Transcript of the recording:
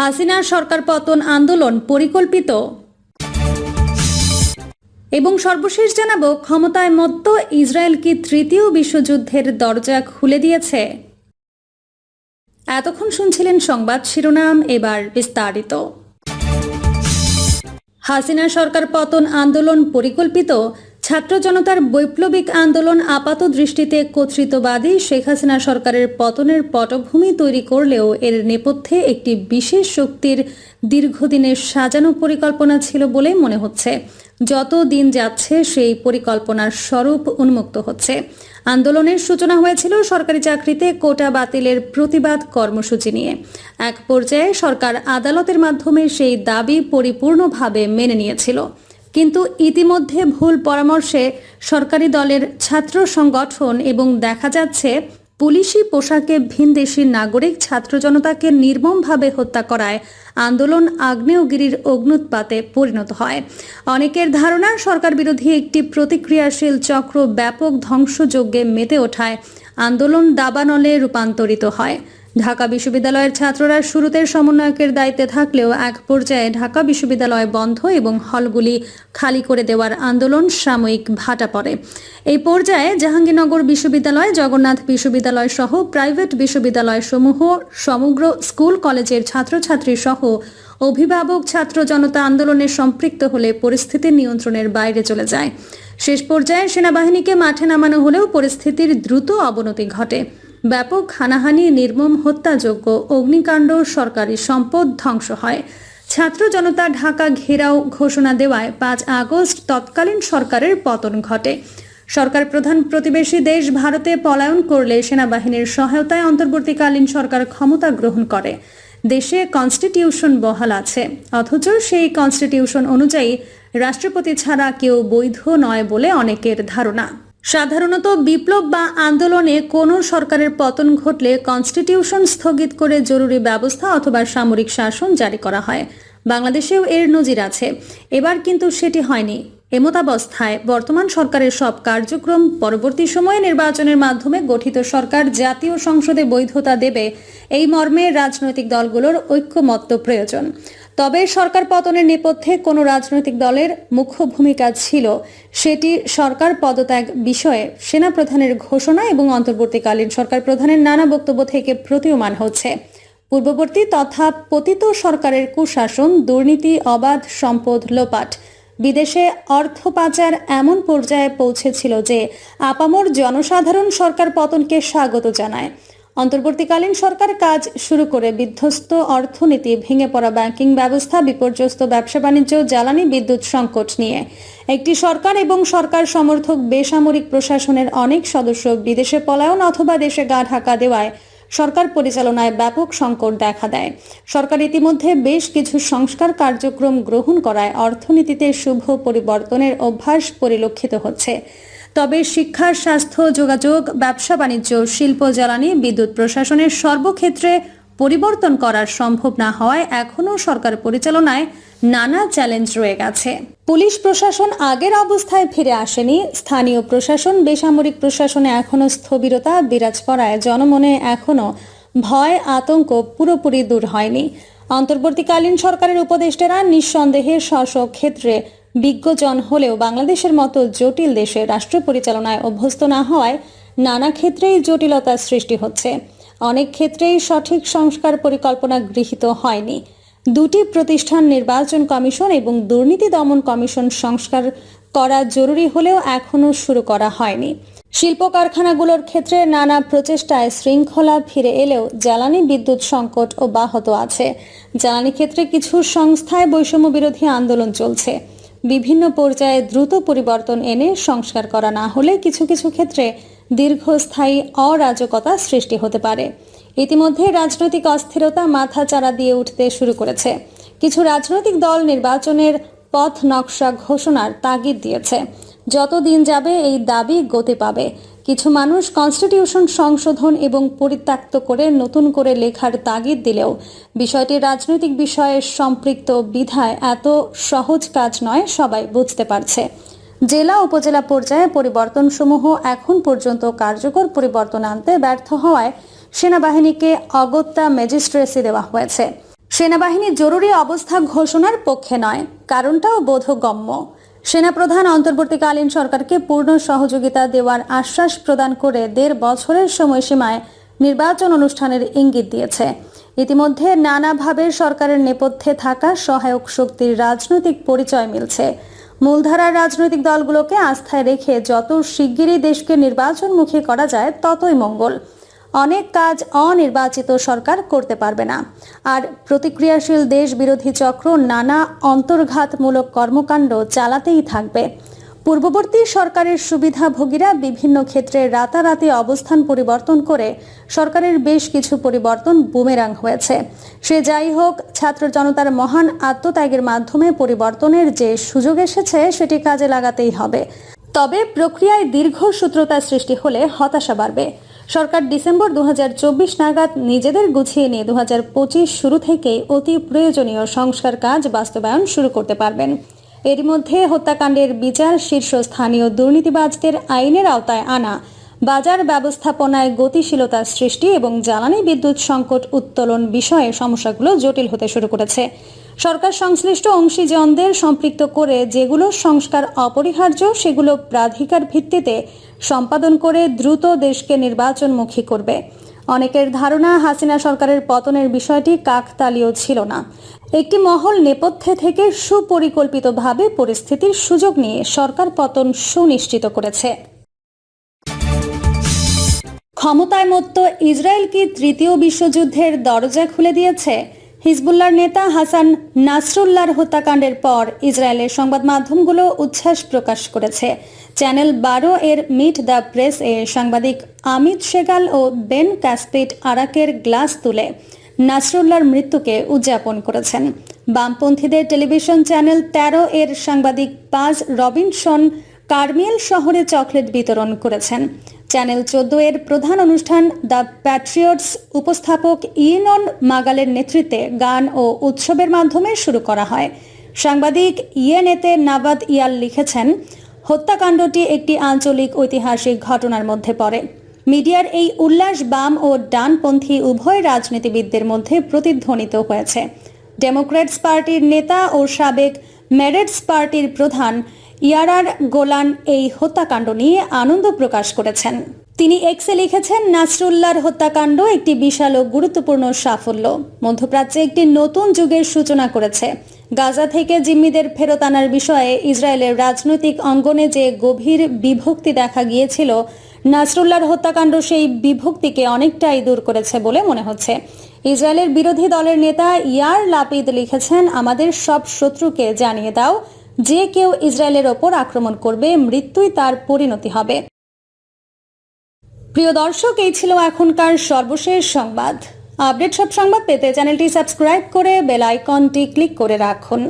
হাসিনার সরকার পতন আন্দোলন পরিকল্পিত। এবং সর্বশেষ জানাব, ক্ষমতায় মত্ত ইসরায়েল কি তৃতীয় বিশ্বযুদ্ধের দরজা খুলে দিয়েছে। এতক্ষণ শুনছিলেন সংবাদ শিরোনাম, এবার বিস্তারিত। হাসিনা সরকার পতন আন্দোলন পরিকল্পিত ছাত্র জনতার বৈপ্লবিক আন্দোলন আপাত দৃষ্টিতে কর্তৃত্ববাদী শেখ হাসিনা সরকারের পতনের পটভূমি তৈরি করলেও এর নেপথ্যে একটি বিশেষ শক্তির দীর্ঘদিনের সাজানো পরিকল্পনা ছিল বলে মনে হচ্ছে। যত দিন যাচ্ছে, সেই পরিকল্পনার স্বরূপ উন্মুক্ত হচ্ছে। আন্দোলনের সূচনা হয়েছিল সরকারি চাকরিতে কোটা বাতিলের প্রতিবাদ কর্মসূচি নিয়ে। এক পর্যায়ে সরকার আদালতের মাধ্যমে সেই দাবি পরিপূর্ণভাবে মেনে নিয়েছিল। কিন্তু ইতিমধ্যে ভুল পরামর্শে সরকারি দলের ছাত্র সংগঠন এবং দেখা যাচ্ছে পুলিশি পোশাকে ভিনদেশি নাগরিক ছাত্র জনতাকে নির্মমভাবে হত্যা করায় আন্দোলন আগ্নেয়গিরির অগ্নুৎপাতে পরিণত হয়। অনেকের ধারণা, সরকার বিরোধী একটি প্রতিক্রিয়াশীল চক্র ব্যাপক ধ্বংসযজ্ঞে মেতে ওঠায়। আন্দোলন দাবানলে রূপান্তরিত হয়। ঢাকা বিশ্ববিদ্যালয়ের ছাত্ররা শুরুতে সমন্বয়কের দায়িত্বে থাকলেও এক পর্যায়ে ঢাকা বিশ্ববিদ্যালয় বন্ধ এবং হলগুলি খালি করে দেওয়ার আন্দোলন সাময়িক ভাটা পড়ে। এই পর্যায়ে জাহাঙ্গীরনগর বিশ্ববিদ্যালয়, জগন্নাথ বিশ্ববিদ্যালয় সহ প্রাইভেট বিশ্ববিদ্যালয় সমূহ, সমগ্র স্কুল, কলেজের ছাত্রছাত্রী সহ অভিভাবক ছাত্র জনতা আন্দোলনে সম্পৃক্ত হলে পরিস্থিতি নিয়ন্ত্রণের বাইরে চলে যায়। শেষ পর্যায়ে সেনাবাহিনীকে মাঠে নামানো হলেও পরিস্থিতির দ্রুত অবনতি ঘটে। ব্যাপক হানাহানি, নির্মম হত্যাযোগ্য অগ্নিকাণ্ড, সরকারি সম্পদ ধ্বংস হয়। ছাত্র জনতা ঢাকা ঘেরাও ঘোষণা দেওয়ায় পাঁচ আগস্ট তৎকালীন সরকারের পতন ঘটে। সরকার প্রধান প্রতিবেশী দেশ ভারতে পলায়ন করলে সেনাবাহিনীর সহায়তায় অন্তর্বর্তীকালীন সরকার ক্ষমতা গ্রহণ করে। দেশে কনস্টিটিউশন বহাল আছে। অথচ সেই কনস্টিটিউশন অনুযায়ী রাষ্ট্রপতি ছাড়া কেউ বৈধ নয় বলে অনেকের ধারণা। সাধারণত বিপ্লব বা আন্দোলনে কোনো সরকারের পতন ঘটলে কনস্টিটিউশন স্থগিত করে জরুরি ব্যবস্থা অথবা সামরিক শাসন জারি করা হয়। বাংলাদেশেও এর নজির আছে। এবার কিন্তু সেটি হয়নি। এমতাবস্থায় বর্তমান সরকারের সব কার্যক্রম পরবর্তী সময়ে নির্বাচনের মাধ্যমে গঠিত সরকার জাতীয় সংসদে বৈধতা দেবে, এই মর্মে রাজনৈতিক দলগুলোর ঐক্যমত্য প্রয়োজন। তবে সরকার পতনের নেপথ্যে কোনো রাজনৈতিক দলের মুখ্য ভূমিকা ছিল, সেটি সরকার পদত্যাগ বিষয়ে সেনাপ্রধানের ঘোষণা এবং অন্তর্বর্তীকালীন সরকার প্রধানের নানা বক্তব্য থেকে প্রতীয়মান হচ্ছে। পূর্ববর্তী তথা পতিত সরকারের কুশাসন, দুর্নীতি, অবাধ সম্পদ লোপাট, বিদেশে অর্থ পাচার এমন পর্যায়ে পৌঁছেছিল যে আপামর জনসাধারণ সরকার পতনকে স্বাগত জানায়। অন্তর্বর্তীকালীন সরকার কাজ শুরু করে বিধ্বস্ত অর্থনীতি, ভেঙে পড়া ব্যাংকিং ব্যবস্থা, বিপর্যস্ত ব্যবসা বাণিজ্য, জ্বালানি বিদ্যুৎ সংকট নিয়ে। একটি সরকার এবং সরকার সমর্থক বেসামরিক প্রশাসনের অনেক সদস্য বিদেশে পলায়ন অথবা দেশে গা ঢাকা দেওয়ায় সরকার পরিচালনায় ব্যাপক সংকট দেখা দেয়। সরকার ইতিমধ্যে বেশ কিছু সংস্কার কার্যক্রম গ্রহণ করায় অর্থনীতিতে শুভ পরিবর্তনের অভ্যাস পরিলক্ষিত হচ্ছে। তবে শিক্ষা, স্বাস্থ্য, যোগাযোগ, ব্যবসা, বাণিজ্য, শিল্প, জ্বালানি, বিদ্যুৎ প্রশাসনের সর্বক্ষেত্রে পরিবর্তন করা সম্ভব না হওয়ায় এখনও সরকার পরিচালনায় নানা চ্যালেঞ্জ রয়ে গেছে। পুলিশ প্রশাসন আগের অবস্থায় ফিরে আসেনি। স্থানীয় প্রশাসন, বেসামরিক প্রশাসনে এখনও স্থবিরতা বিরাজ করায় জনমনে এখনও ভয়, আতঙ্ক পুরোপুরি দূর হয়নি। অন্তর্বর্তীকালীন সরকারের উপদেষ্টারা নিঃসন্দেহে স্ব ক্ষেত্রে বিজ্ঞজন হলেও বাংলাদেশের মতো জটিল দেশে রাষ্ট্র পরিচালনায় অভ্যস্ত না হওয়ায় নানা ক্ষেত্রেই জটিলতার সৃষ্টি হচ্ছে। অনেক ক্ষেত্রেই সঠিক সংস্কার পরিকল্পনা গৃহীত হয়নি। দুটি প্রতিষ্ঠান নির্বাচন কমিশন এবং দুর্নীতি দমন কমিশন সংস্কার করা জরুরি হলেও এখনও শুরু করা হয়নি। শিল্প কারখানাগুলোর ক্ষেত্রে নানা প্রচেষ্টায় শৃঙ্খলা ফিরে এলেও জ্বালানি বিদ্যুৎ সংকট অব্যাহত আছে। জ্বালানি ক্ষেত্রে কিছু সংস্থায় বৈষম্য বিরোধী আন্দোলন চলছে। বিভিন্ন পর্যায়ে দ্রুত পরিবর্তন এনে সংস্কার করা না হলে কিছু কিছু ক্ষেত্রে দীর্ঘস্থায়ী অরাজকতা সৃষ্টি হতে পারে। ইতিমধ্যে রাজনৈতিক অস্থিরতা মাথা চাড়া দিয়ে উঠতে শুরু করেছে। কিছু রাজনৈতিক দল নির্বাচনের পথ নকশা ঘোষণার তাগিদ দিয়েছে। যত দিন যাবে এই দাবি গতি পাবে। কিছু মানুষ কনস্টিটিউশন সংশোধন এবং পরিত্যক্ত করে নতুন করে লেখার তাগিদ দিলেও বিষয়টি রাজনৈতিক বিষয়ে সম্পৃক্ত বিধায় এত সহজ কাজ নয়, সবাই বুঝতে পারছে। জেলা, উপজেলা পর্যায়ে পরিবর্তনসমূহ এখন পর্যন্ত কার্যকর পরিবর্তন আনতে ব্যর্থ হওয়ায় সেনাবাহিনীকে অগত্যা ম্যাজিস্ট্রেসি দেওয়া হয়েছে। সেনাবাহিনী জরুরি অবস্থা ঘোষণার পক্ষে নয়, কারণটাও বোধগম্য। সেনাপ্রধান অন্তর্বর্তীকালীন সরকারকে পূর্ণ সহযোগিতা দেওয়ার আশ্বাস প্রদান করে দেড় বছরের সময়সীমায় নির্বাচন অনুষ্ঠানের ইঙ্গিত দিয়েছে। ইতিমধ্যে নানাভাবে সরকারের নেপথ্যে থাকা সহায়ক শক্তির রাজনৈতিক পরিচয় মিলছে। মূলধারার রাজনৈতিক দলগুলোকে আস্থায় রেখে যত শিগগিরই দেশকে নির্বাচনমুখী করা যায়, ততই মঙ্গল। অনেক কাজ অনির্বাচিত সরকার করতে পারবে না। আর প্রতিক্রিয়াশীল দেশ বিরোধী চক্র নানা অন্তর্ঘাতমূলক কর্মকাণ্ড চালাতেই থাকবে। পূর্ববর্তী সরকারের সুবিধাভোগীরা বিভিন্ন ক্ষেত্রে রাতারাতি অবস্থান পরিবর্তন করে সরকারের বেশ কিছু পরিবর্তন বুমেরাং হয়েছে। সে যাই হোক, ছাত্র জনতার মহান আত্মত্যাগের মাধ্যমে পরিবর্তনের যে সুযোগ এসেছে, সেটি কাজে লাগাতেই হবে। তবে প্রক্রিয়ায় দীর্ঘ দীর্ঘসূত্রতা সৃষ্টি হলে হতাশা বাড়বে। সরকার ডিসেম্বর দু হাজার চব্বিশ নাগাদ নিজেদের গুছিয়ে নিয়ে দুহাজার পঁচিশ শুরু থেকে অতি প্রয়োজনীয় সংস্কার কাজ বাস্তবায়ন শুরু করতে পারবেন। এর মধ্যে হত্যাকাণ্ডের বিচার শীর্ষস্থানীয় দুর্নীতিবাজদের আইনের আওতায় আনা, বাজার ব্যবস্থাপনায় গতিশীলতা সৃষ্টি এবং জ্বালানি বিদ্যুৎ সংকট উত্তোলন বিষয়ে সমস্যাগুলো জটিল হতে শুরু করেছে। সরকার সংশ্লিষ্ট অংশীজনদের সম্পৃক্ত করে যেগুলো সংস্কার অপরিহার্য, সেগুলো প্রাধিকার ভিত্তিতে সম্পাদন করে দ্রুত দেশকে নির্বাচনমুখী করবে। অনেকের ধারণা, হাসিনা সরকারের পতনের বিষয়টি কাকতালীয় ছিল না। একটি মহল নেপথ্যে থেকে সুপরিকল্পিতভাবে পরিস্থিতির সুযোগ নিয়ে সরকার পতন সুনিশ্চিত করেছে। ক্ষমতায় মত্ত ইসরায়েল কি তৃতীয় বিশ্বযুদ্ধের দরজা খুলে দিয়েছে? হিজবুল্লাহর নেতা হাসান নাসরুল্লাহর হত্যাকাণ্ডের পর ইসরায়েলের সংবাদ মাধ্যমগুলো উচ্ছ্বাস প্রকাশ করেছে। চ্যানেল বারো এর মিট দ্য প্রেস এ সাংবাদিক আমিত সেগাল ও বেন ক্যাসপিট আরাকের গ্লাস তুলে নাসরুল্লাহর মৃত্যুকে উদযাপন করেছেন। বামপন্থীদের টেলিভিশন চ্যানেল তেরো এর সাংবাদিক পাজ রবিনসন কার্মিয়েল শহরে চকলেট বিতরণ করেছেন। চ্যানেল চোদ্দ এর প্রধান অনুষ্ঠান দ্য প্যাট্রিয়টস উপস্থাপক ইয়েনন মাগালের নেতৃত্বে গান ও উৎসবের মাধ্যমে শুরু করা হয়। সাংবাদিক ইয়েনেতে নাবাদ ইয়াল লিখেছেন, হত্যাকাণ্ডটি একটি আঞ্চলিক ঐতিহাসিক ঘটনার মধ্যে পড়ে। মিডিয়ার এই উল্লাস বাম ও ডানপন্থী উভয় রাজনীতিবিদদের মধ্যে প্রতিধ্বনিত হয়েছে। ডেমোক্র্যাটস পার্টির নেতা ও সাবেক মেরেটস পার্টির প্রধান ইয়ারার গোলান এই হত্যাকাণ্ড নিয়ে আনন্দ প্রকাশ করেছেন। তিনি এক্সে লিখেছেন, নাসরুল্লাহর হত্যাকাণ্ড একটি বিশাল ও গুরুত্বপূর্ণ সাফল্য। মধ্যপ্রাচ্যে একটি নতুন যুগের সূচনা করেছে। গাজা থেকে জিম্মিদের ফেরত আনার বিষয়ে ইসরায়েলের রাজনৈতিক অঙ্গনে যে গভীর বিভক্তি দেখা গিয়েছিল, নাসরুল্লাহর হত্যাকাণ্ড সেই বিভক্তিকে অনেকটাই দূর করেছে বলে মনে হচ্ছে। ইসরায়েলের বিরোধী দলের নেতা ইয়ার লাপিদ লিখেছেন, আমাদের সব শত্রুকে জানিয়ে দাও যে কেউ ইসরায়েলের ওপর আক্রমণ করবে, মৃত্যুই তার পরিণতি হবে। প্রিয় দর্শক, এই ছিল এখনকার সর্বশেষ সংবাদ। আপডেট সব সংবাদ পেতে চ্যানেলটি সাবস্ক্রাইব করে বেল আইকনটি ক্লিক করে রাখুন।